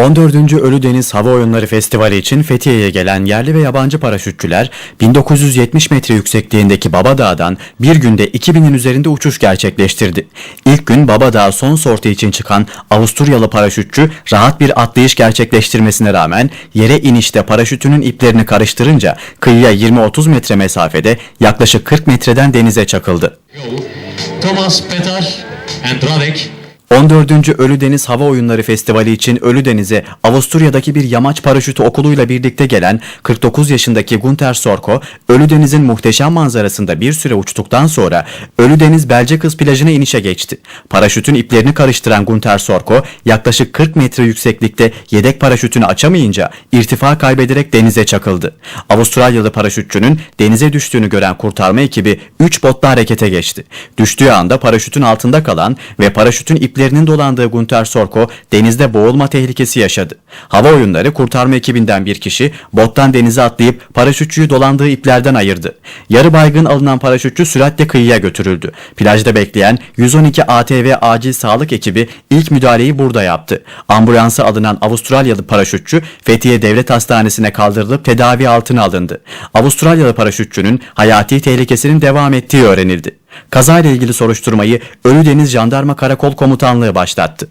14. Ölüdeniz Hava Oyunları Festivali için Fethiye'ye gelen yerli ve yabancı paraşütçüler 1970 metre yüksekliğindeki Babadağ'dan bir günde 2000'in üzerinde uçuş gerçekleştirdi. İlk gün Babadağ son sortu için çıkan Avusturyalı paraşütçü rahat bir atlayış gerçekleştirmesine rağmen yere inişte paraşütünün iplerini karıştırınca kıyıya 20-30 metre mesafede yaklaşık 40 metreden denize çakıldı. Thomas, Petar and Radek 14. Ölüdeniz Hava Oyunları Festivali için Ölüdeniz'e Avusturya'daki bir yamaç paraşütü okuluyla birlikte gelen 49 yaşındaki Gunter Sorko, Ölüdeniz'in muhteşem manzarasında bir süre uçtuktan sonra Ölüdeniz Belcekız plajına inişe geçti. Paraşütün iplerini karıştıran Gunter Sorko, yaklaşık 40 metre yükseklikte yedek paraşütünü açamayınca irtifa kaybederek denize çakıldı. Avustralyalı paraşütçünün denize düştüğünü gören kurtarma ekibi 3 botla harekete geçti. Düştüğü anda paraşütün altında kalan ve paraşütün iplerinin dolandığı Gunter Sorko denizde boğulma tehlikesi yaşadı. Hava oyunları kurtarma ekibinden bir kişi bottan denize atlayıp paraşütçüyü dolandığı iplerden ayırdı. Yarı baygın alınan paraşütçü süratle kıyıya götürüldü. Plajda bekleyen 112 ATV acil sağlık ekibi ilk müdahaleyi burada yaptı. Ambulansa alınan Avustralyalı paraşütçü Fethiye Devlet Hastanesi'ne kaldırılıp tedavi altına alındı. Avustralyalı paraşütçünün hayati tehlikesinin devam ettiği öğrenildi. Kazayla ilgili soruşturmayı Ölüdeniz Jandarma Karakol Komutanlığı başlattı.